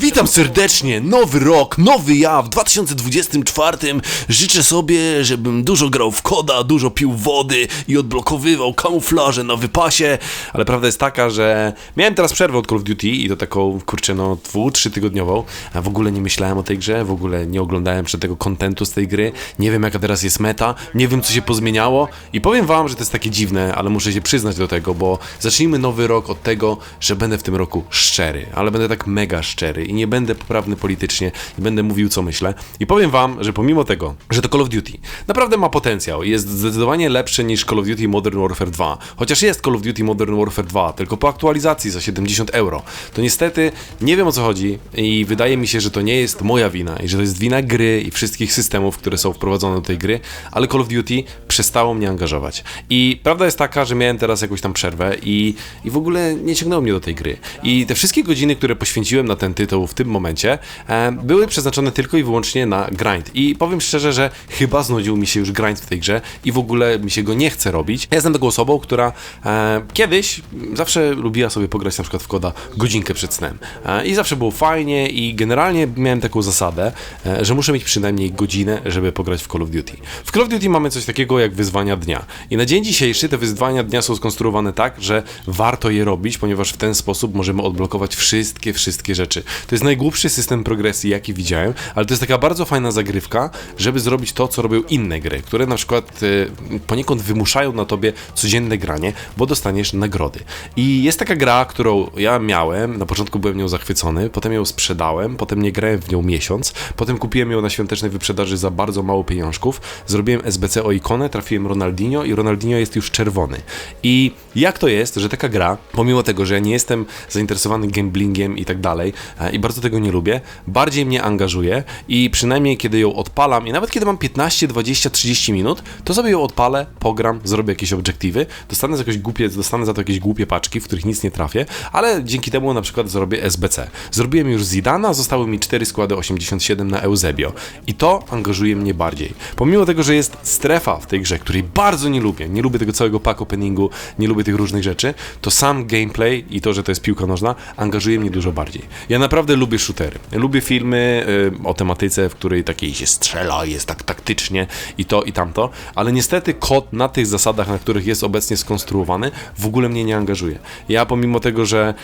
Witam serdecznie, nowy rok, nowy ja. W 2024. Życzę sobie, żebym dużo grał w koda, dużo pił wody i odblokowywał kamuflaże na wypasie, ale prawda jest taka, że miałem teraz przerwę od Call of Duty i to taką, kurczę, no dwu, trzy tygodniową, a w ogóle nie myślałem o tej grze, w ogóle nie oglądałem przed tego kontentu z tej gry, nie wiem jaka teraz jest meta, nie wiem co się pozmieniało. I powiem wam, że to jest takie dziwne, ale muszę się przyznać do tego, bo zacznijmy nowy rok od tego, że będę w tym roku szczery, ale będę tak mega szczery i nie będę poprawny politycznie i będę mówił co myślę. I powiem wam, że pomimo tego, że to Call of Duty naprawdę ma potencjał i jest zdecydowanie lepsze niż Call of Duty Modern Warfare 2, chociaż jest Call of Duty Modern Warfare 2, tylko po aktualizacji za 70 euro, to niestety nie wiem o co chodzi i wydaje mi się, że to nie jest moja wina i że to jest wina gry i wszystkich systemów, które są wprowadzone do tej gry, ale Call of Duty przestało mnie angażować. I prawda jest taka, że miałem teraz jakąś tam przerwę i, i w ogóle nie ciągnęło mnie do tej gry. I te wszystkie godziny, które poświęciłem na ten tytuł w tym momencie, e, były przeznaczone tylko i wyłącznie na grind. I powiem szczerze, że chyba znudził mi się już grind w tej grze i w ogóle mi się go nie chce robić. Ja jestem taką osobą, która e, kiedyś zawsze lubiła sobie pograć na przykład w koda godzinkę przed snem. E, I zawsze było fajnie i generalnie miałem taką zasadę, e, że muszę mieć przynajmniej godzinę, żeby pograć w Call of Duty. W Call of Duty mamy coś takiego jak wyzwania dnia. I na dzień dzisiejszy te wyzwania dnia są skonstruowane tak, że warto je robić, ponieważ w ten sposób możemy odblokować wszystkie, wszystkie rzeczy. To jest najgłupszy system progresji, jaki widziałem, ale to jest taka bardzo fajna zagrywka, żeby zrobić to, co robią inne gry, które na przykład e, poniekąd wymuszają na tobie codzienne granie, bo dostaniesz nagrody. I jest taka gra, którą ja miałem, na początku byłem nią zachwycony, potem ją sprzedałem, potem nie grałem w nią miesiąc, potem kupiłem ją na świątecznej wyprzedaży za bardzo mało pieniążków, zrobiłem SBC o ikonę, trafiłem Ronaldinho i Ronaldinho jest już czerwony. I jak to jest, że taka gra, pomimo tego, że ja nie jestem zainteresowany gamblingiem i tak dalej e, i bardzo tego nie lubię, bardziej mnie angażuje i przynajmniej kiedy ją odpalam i nawet kiedy mam 15, 20, 30 minut, to sobie ją odpalę, pogram, zrobię jakieś obiektywy, dostanę za, jakieś głupie, dostanę za to jakieś głupie paczki, w których nic nie trafię, ale dzięki temu na przykład zrobię SBC. Zrobiłem już Zidana, zostały mi 4 składy 87 na Eusebio i to angażuje mnie bardziej. Pomimo tego, że jest strefa w tej grze, której bardzo nie lubię, nie lubię tego całego pack openingu, nie lubię tych różnych rzeczy, to sam gameplay i to, że to jest piłka nożna, angażuje mnie dużo bardziej. Ja naprawdę lubię shootery. Lubię filmy y, o tematyce, w której takiej się strzela, jest tak taktycznie i to i tamto, ale niestety kod na tych zasadach, na których jest obecnie skonstruowany, w ogóle mnie nie angażuje. Ja pomimo tego, że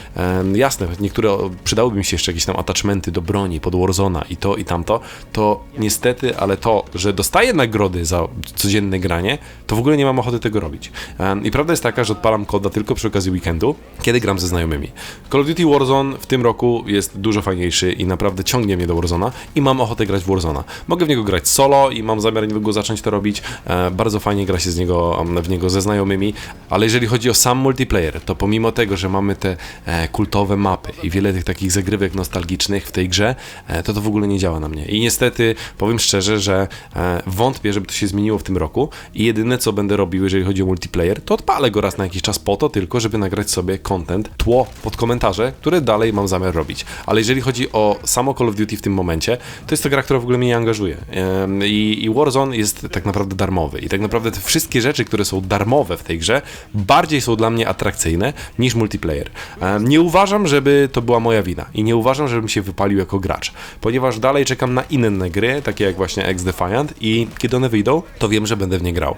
jasne, niektóre przydałyby mi się jeszcze jakieś tam attachmenty do broni, pod Warzona i to i tamto, to niestety, ale to, że dostaję nagrody za codzienne granie, to w ogóle nie mam ochoty tego robić. I prawda jest taka, że odpalam koda tylko przy okazji weekendu, kiedy gram ze znajomymi. Call of Duty Warzone w tym roku jest dużo fajniejszy i naprawdę ciągnie mnie do Warzona i mam ochotę grać w Warzona. Mogę w niego grać solo i mam zamiar niedługo zacząć to robić. E, bardzo fajnie gra się z niego, w niego ze znajomymi, ale jeżeli chodzi o sam multiplayer, to pomimo tego, że mamy te e, kultowe mapy i wiele tych takich zagrywek nostalgicznych w tej grze, e, to to w ogóle nie działa na mnie. I niestety powiem szczerze, że e, wątpię, żeby to się zmieniło w tym roku i jedyne co będę robił, jeżeli chodzi o multiplayer, to odpalę go raz na jakiś czas po to tylko, żeby nagrać sobie content, tło pod komentarze, które dalej mam zamiar robić. Ale jeżeli chodzi o samo Call of Duty w tym momencie, to jest to gra, która w ogóle mnie nie angażuje. I, I Warzone jest tak naprawdę darmowy. I tak naprawdę te wszystkie rzeczy, które są darmowe w tej grze, bardziej są dla mnie atrakcyjne niż multiplayer. Nie uważam, żeby to była moja wina. I nie uważam, żebym się wypalił jako gracz. Ponieważ dalej czekam na inne gry, takie jak właśnie X-Defiant i kiedy one wyjdą, to wiem, że będę w nie grał.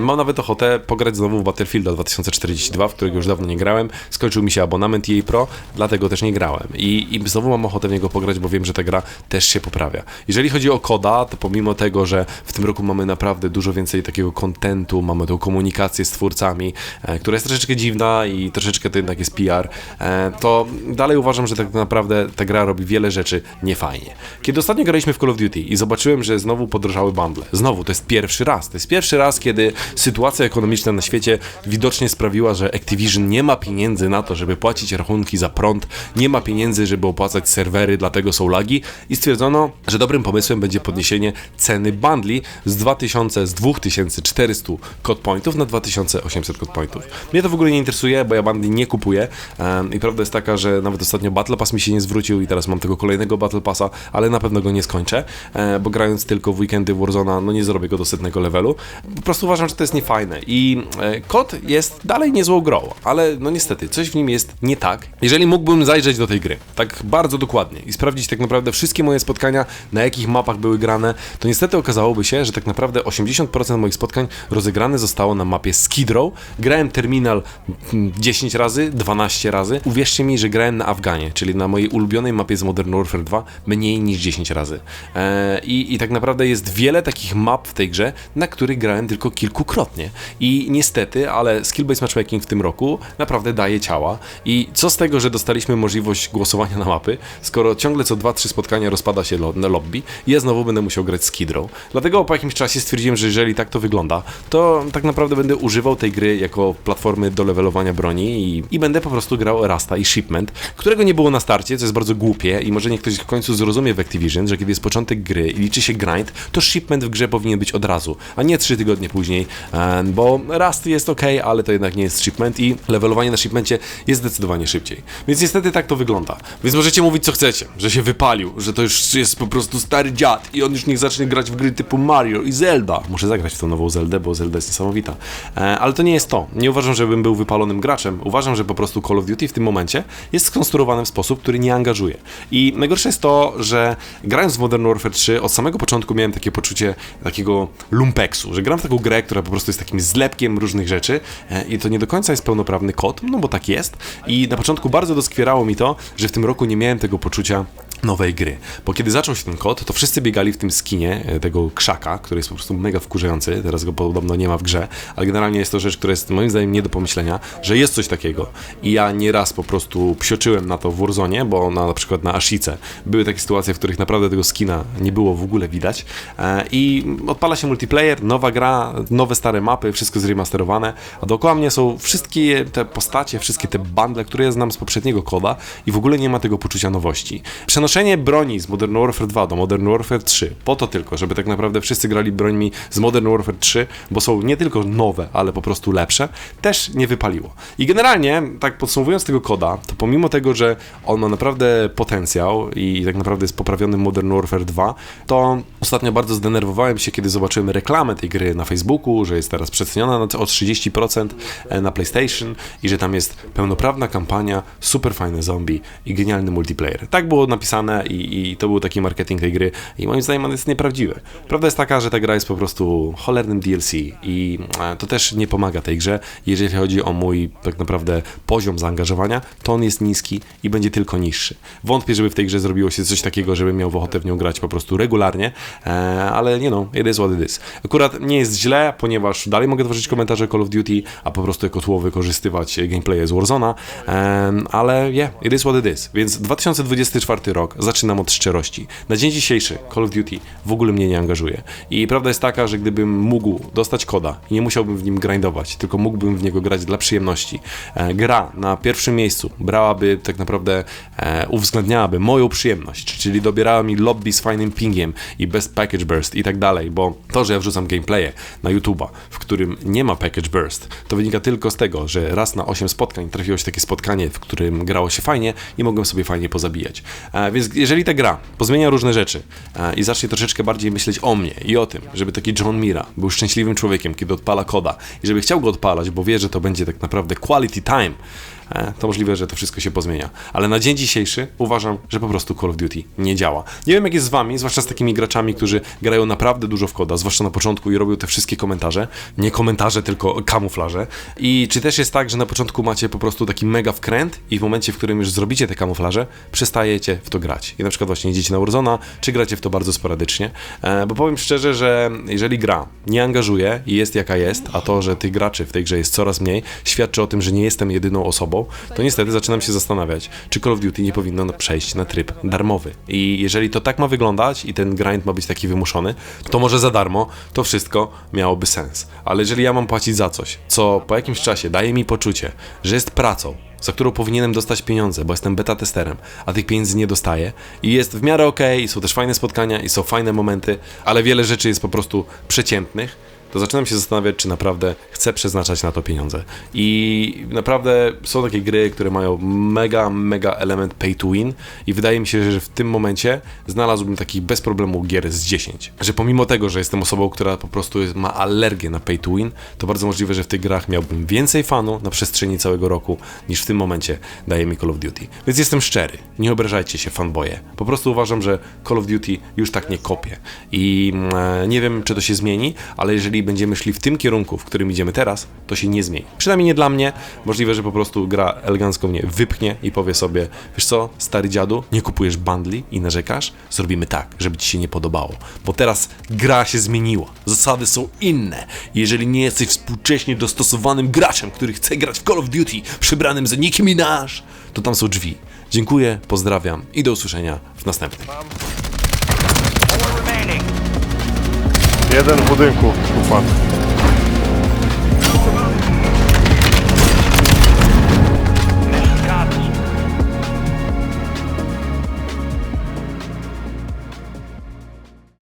Mam nawet ochotę pograć znowu w Battlefielda 2042, w którego już dawno nie grałem. Skończył mi się abonament EA Pro, dlatego też nie grałem. I, I znowu mam ochotę w niego pograć, bo wiem, że ta gra też się poprawia. Jeżeli chodzi o koda, to pomimo tego, że w tym roku mamy naprawdę dużo więcej takiego kontentu, mamy tą komunikację z twórcami, e, która jest troszeczkę dziwna i troszeczkę to jednak jest PR, e, to dalej uważam, że tak naprawdę ta gra robi wiele rzeczy niefajnie. Kiedy ostatnio graliśmy w Call of Duty i zobaczyłem, że znowu podrożały bundle. Znowu, to jest pierwszy raz. To jest pierwszy raz, kiedy sytuacja ekonomiczna na świecie widocznie sprawiła, że Activision nie ma pieniędzy na to, żeby płacić rachunki za prąd, nie ma pieniędzy, żeby opłacać serwery, dlatego są lagi i stwierdzono, że dobrym pomysłem będzie podniesienie ceny bundli z 2000, z 2400 code pointów na 2800 code pointów. Mnie to w ogóle nie interesuje, bo ja bundli nie kupuję i prawda jest taka, że nawet ostatnio Battle Pass mi się nie zwrócił i teraz mam tego kolejnego Battle Passa, ale na pewno go nie skończę, e, bo grając tylko w weekendy Warzona, no nie zrobię go do setnego levelu. Po prostu uważam, że to jest niefajne i e, kod jest dalej niezłą grą, ale no niestety, coś w nim jest nie tak. Jeżeli mógłbym zajrzeć do tej gry, tak bardzo dokładnie i sprawdzić tak naprawdę wszystkie moje spotkania, na jakich mapach były grane, to niestety okazałoby się, że tak naprawdę 80% moich spotkań rozegrane zostało na mapie Skid Row. Grałem terminal mm, 10 razy, 12 razy. Uwierzcie mi, że grałem na Afganie, czyli na mojej ulubionej mapie z Modern Warfare 2 mniej niż 10 razy. Eee, i, I tak naprawdę jest wiele takich map w tej grze, na których grałem tylko kilkukrotnie. I niestety, ale skill-based matchmaking w tym roku naprawdę daje ciała. I co z tego, że dostaliśmy możliwość głosowania na mapy, skoro ciągle co 2-3 spotkania rozpada się lo- lobby i ja znowu będę musiał grać z Kidrow. Dlatego po jakimś czasie stwierdziłem, że jeżeli tak to wygląda, to tak naprawdę będę używał tej gry jako platformy do levelowania broni i, i będę po prostu grał Rasta i Shipment, którego nie było na starcie, co jest bardzo głupie i może nie ktoś w końcu zrozumie w Activision, że kiedy jest początek gry i liczy się grind, to Shipment w grze powinien być od razu, a nie 3 tygodnie później, bo Rust jest ok, ale to jednak nie jest Shipment i levelowanie na Shipmencie jest zdecydowanie szybciej. Więc niestety tak to wygląda. Więc możecie mówić co chcecie, że się wypalił, że to już jest po prostu stary dziad i on już niech zacznie grać w gry typu Mario i Zelda. Muszę zagrać w tą nową Zeldę, bo Zelda jest niesamowita. E, ale to nie jest to. Nie uważam, żebym był wypalonym graczem. Uważam, że po prostu Call of Duty w tym momencie jest skonstruowany w sposób, który nie angażuje. I najgorsze jest to, że grając w Modern Warfare 3 od samego początku miałem takie poczucie takiego lumpeksu, że gram w taką grę, która po prostu jest takim zlepkiem różnych rzeczy e, i to nie do końca jest pełnoprawny kod, no bo tak jest. I na początku bardzo doskwierało mi to, że w tym roku nie miałem tego poczucia nowej gry. Bo kiedy zaczął się ten kod, to wszyscy biegali w tym skinie e, tego krzaka, który jest po prostu mega wkurzający. Teraz go podobno nie ma w grze, ale generalnie jest to rzecz, która jest moim zdaniem nie do pomyślenia, że jest coś takiego. I ja nieraz po prostu psioczyłem na to w Warzone, bo na, na przykład na Ashice były takie sytuacje, w których naprawdę tego skina nie było w ogóle widać. E, I odpala się multiplayer, nowa gra, nowe stare mapy, wszystko zremasterowane, a dookoła mnie są wszystkie te postacie, wszystkie te bundle, które ja znam z poprzedniego koda i w ogóle nie ma tego poczucia nowości. Przenoszenie broni z Modern Warfare 2 do Modern Warfare 3, po to tylko, żeby tak naprawdę wszyscy grali brońmi z Modern Warfare 3, bo są nie tylko nowe, ale po prostu lepsze, też nie wypaliło. I generalnie, tak podsumowując tego koda, to pomimo tego, że on ma naprawdę potencjał i tak naprawdę jest poprawiony Modern Warfare 2, to ostatnio bardzo zdenerwowałem się, kiedy zobaczyłem reklamę tej gry na Facebooku, że jest teraz przeceniona na- o 30% na PlayStation i że tam jest pełnoprawna kampania, super fajne zombie i genialny multiplayer. Tak było napisane i, i to był taki marketing tej gry i moim zdaniem on jest nieprawdziwy. Prawda jest taka, że ta gra jest po prostu cholernym DLC i e, to też nie pomaga tej grze. Jeżeli chodzi o mój tak naprawdę poziom zaangażowania, to on jest niski i będzie tylko niższy. Wątpię, żeby w tej grze zrobiło się coś takiego, żebym miał ochotę w nią grać po prostu regularnie, e, ale nie no, it is what it is. Akurat nie jest źle, ponieważ dalej mogę tworzyć komentarze Call of Duty, a po prostu jako tło wykorzystywać gameplaye z Warzona, em, ale yeah, it is what it is. Więc 2024 rok zaczynam od szczerości. Na dzień dzisiejszy Call of Duty w ogóle mnie nie angażuje. I prawda jest taka, że gdybym mógł dostać koda i nie musiałbym w nim grindować, tylko mógłbym w niego grać dla przyjemności, e, gra na pierwszym miejscu brałaby tak naprawdę, e, uwzględniałaby moją przyjemność, czyli dobierała mi lobby z fajnym pingiem i best package burst i tak dalej, bo to, że ja wrzucam gameplaye na YouTube'a, w którym nie ma package burst, to wynika tylko z tego, że raz na 8 spotkań trafiło się takie spotkanie, w którym grało się fajnie i mogłem sobie fajnie pozabijać. E, więc jeżeli ta gra pozmienia różne rzeczy e, i zacznie troszeczkę bardziej myśleć o mnie i o tym, żeby taki John Mira był szczęśliwym człowiekiem, kiedy odpala koda i żeby chciał go odpalać, bo wie, że to będzie tak naprawdę quality time, to możliwe, że to wszystko się pozmienia. Ale na dzień dzisiejszy uważam, że po prostu Call of Duty nie działa. Nie wiem, jak jest z wami, zwłaszcza z takimi graczami, którzy grają naprawdę dużo w koda, zwłaszcza na początku i robią te wszystkie komentarze. Nie komentarze, tylko kamuflaże. I czy też jest tak, że na początku macie po prostu taki mega wkręt i w momencie, w którym już zrobicie te kamuflaże, przestajecie w to grać. I na przykład właśnie idziecie na Warzona, czy gracie w to bardzo sporadycznie. E, bo powiem szczerze, że jeżeli gra nie angażuje i jest jaka jest, a to, że tych graczy w tej grze jest coraz mniej, świadczy o tym, że nie jestem jedyną osobą, to niestety zaczynam się zastanawiać, czy Call of Duty nie powinno przejść na tryb darmowy. I jeżeli to tak ma wyglądać i ten grind ma być taki wymuszony, to może za darmo to wszystko miałoby sens. Ale jeżeli ja mam płacić za coś, co po jakimś czasie daje mi poczucie, że jest pracą, za którą powinienem dostać pieniądze, bo jestem beta testerem, a tych pieniędzy nie dostaję i jest w miarę i są też fajne spotkania i są fajne momenty, ale wiele rzeczy jest po prostu przeciętnych, to zaczynam się zastanawiać, czy naprawdę chcę przeznaczać na to pieniądze. I naprawdę są takie gry, które mają mega, mega element pay to win i wydaje mi się, że w tym momencie znalazłbym takich bez problemu gier z 10. Że pomimo tego, że jestem osobą, która po prostu ma alergię na pay to win, to bardzo możliwe, że w tych grach miałbym więcej fanu na przestrzeni całego roku, niż w tym momencie daje mi Call of Duty. Więc jestem szczery, nie obrażajcie się fanboye. Po prostu uważam, że Call of Duty już tak nie kopie. I mm, e, nie wiem, czy to się zmieni, ale jeżeli będziemy szli w tym kierunku, w którym idziemy teraz, to się nie zmieni. Przynajmniej nie dla mnie. Możliwe, że po prostu gra elegancko mnie wypchnie i powie sobie, wiesz co, stary dziadu, nie kupujesz bundli i narzekasz? Zrobimy tak, żeby ci się nie podobało. Bo teraz gra się zmieniła. Zasady są inne. Jeżeli nie jesteś współcześnie dostosowanym graczem, który chce grać w Call of Duty przybranym za Nicki Minaj, to tam są drzwi. Dziękuję, pozdrawiam i do usłyszenia w następnym. Jeden w budynku upadł.